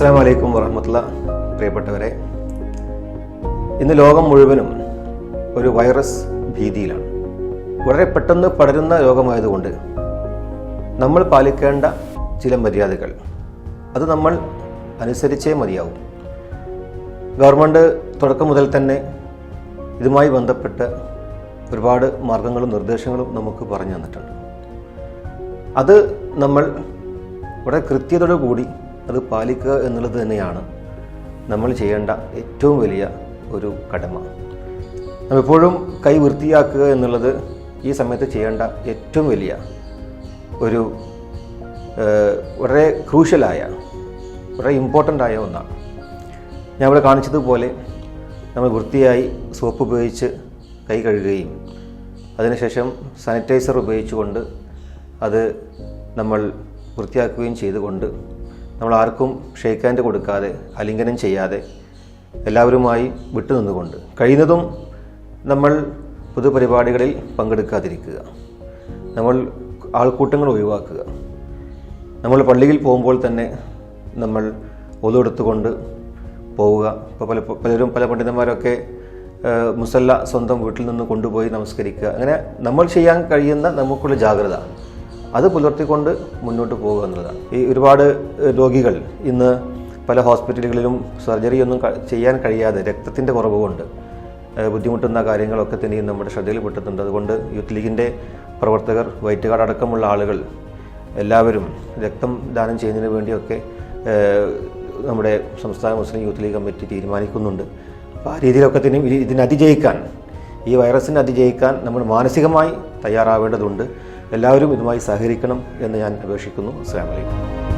അസ്സാം വലൈക്കും വറഹമത്തുള്ള. പ്രിയപ്പെട്ടവരെ ഇന്ന് ലോകം മുഴുവനും ഒരു വൈറസ് ഭീതിയിലാണ്. വളരെ പെട്ടെന്ന് പടരുന്ന രോഗമായതുകൊണ്ട് നമ്മൾ പാലിക്കേണ്ട ചില മര്യാദകൾ. അത് നമ്മൾ അനുസരിച്ചേ മതിയാവും. ഗവൺമെന്റ് തുടക്കം മുതൽ തന്നെ ഇതുമായി ബന്ധപ്പെട്ട് ഒരുപാട് മാർഗങ്ങളും നിർദ്ദേശങ്ങളും നമുക്ക് പറഞ്ഞു തന്നിട്ടുണ്ട്. അത് നമ്മൾ വളരെ കൃത്യതയോടു കൂടി അത് പാലിക്കുക എന്നുള്ളത് തന്നെയാണ് നമ്മൾ ചെയ്യേണ്ട ഏറ്റവും വലിയ ഒരു കടമ. നമ്മൾ എപ്പോഴും കൈ വൃത്തിയാക്കുക എന്നുള്ളത് ഈ സമയത്ത് ചെയ്യേണ്ട ഏറ്റവും വലിയ ഒരു വളരെ ക്രൂഷ്യലായ വളരെ ഇമ്പോർട്ടന്റ് ആയ ഒന്നാണ്. ഞാൻ ഇവിടെ കാണിച്ചതുപോലെ നമ്മൾ വൃത്തിയായി സോപ്പ് ഉപയോഗിച്ച് കൈ കഴുകുകയും അതിനുശേഷം സാനിറ്റൈസർ ഉപയോഗിച്ചുകൊണ്ട് അത് നമ്മൾ വൃത്തിയാക്കുകയും ചെയ്തുകൊണ്ട് നമ്മൾ ആർക്കും ഷെയ്ക്ക് ഹാൻഡ് കൊടുക്കാതെ അലിംഗനം ചെയ്യാതെ എല്ലാവരുമായി വിട്ടുനിന്നുകൊണ്ട് കഴിയുന്നതും നമ്മൾ പൊതുപരിപാടികളിൽ പങ്കെടുക്കാതിരിക്കുക. നമ്മൾ ആൾക്കൂട്ടങ്ങൾ ഒഴിവാക്കുക. നമ്മൾ പള്ളിയിൽ പോകുമ്പോൾ തന്നെ നമ്മൾ ഒതുവെടുത്തുകൊണ്ട് പോവുക. ഇപ്പോൾ പല പലരും പല പണ്ഡിതന്മാരൊക്കെ മുസല്ല സ്വന്തം വീട്ടിൽ നിന്ന് കൊണ്ടുപോയി നമസ്കരിക്കുക. അങ്ങനെ നമ്മൾ ചെയ്യാൻ കഴിയുന്ന നമുക്കുള്ള ജാഗ്രത. അത് പുലർത്തിക്കൊണ്ട് മുന്നോട്ട് പോകുക എന്നുള്ളതാണ് ഈ ഒരുപാട് രോഗികൾ ഇന്ന് പല ഹോസ്പിറ്റലുകളിലും സർജറി ഒന്നും ചെയ്യാൻ കഴിയാതെ രക്തത്തിന്റെ കുറവ് കൊണ്ട് ബുദ്ധിമുട്ടുന്ന കാര്യങ്ങളൊക്കെ തന്നെയും നമ്മുടെ ശ്രദ്ധയിൽ പെട്ടിട്ടുണ്ട്. അതുകൊണ്ട് യൂത്ത് ലീഗിന്റെ പ്രവർത്തകർ വൈറ്റ് കാർഡ് അടക്കമുള്ള ആളുകൾ എല്ലാവരും രക്തം ദാനം ചെയ്യുന്നതിന് വേണ്ടിയൊക്കെ നമ്മുടെ സംസ്ഥാന മുസ്ലിം യൂത്ത് ലീഗ് കമ്മിറ്റി തീരുമാനിക്കുന്നുണ്ട്. അപ്പോൾ ആ രീതിയിലൊക്കെ തന്നെ ഇതിനതിജയിക്കാൻ ഈ വൈറസിനെ അതിജയിക്കാൻ നമ്മൾ മാനസികമായി തയ്യാറാവേണ്ടതുണ്ട്. എല്ലാവരും ഇതുമായി സഹകരിക്കണം എന്ന് ഞാൻ അപേക്ഷിക്കുന്നു. അസ്സാം വലൈക്കും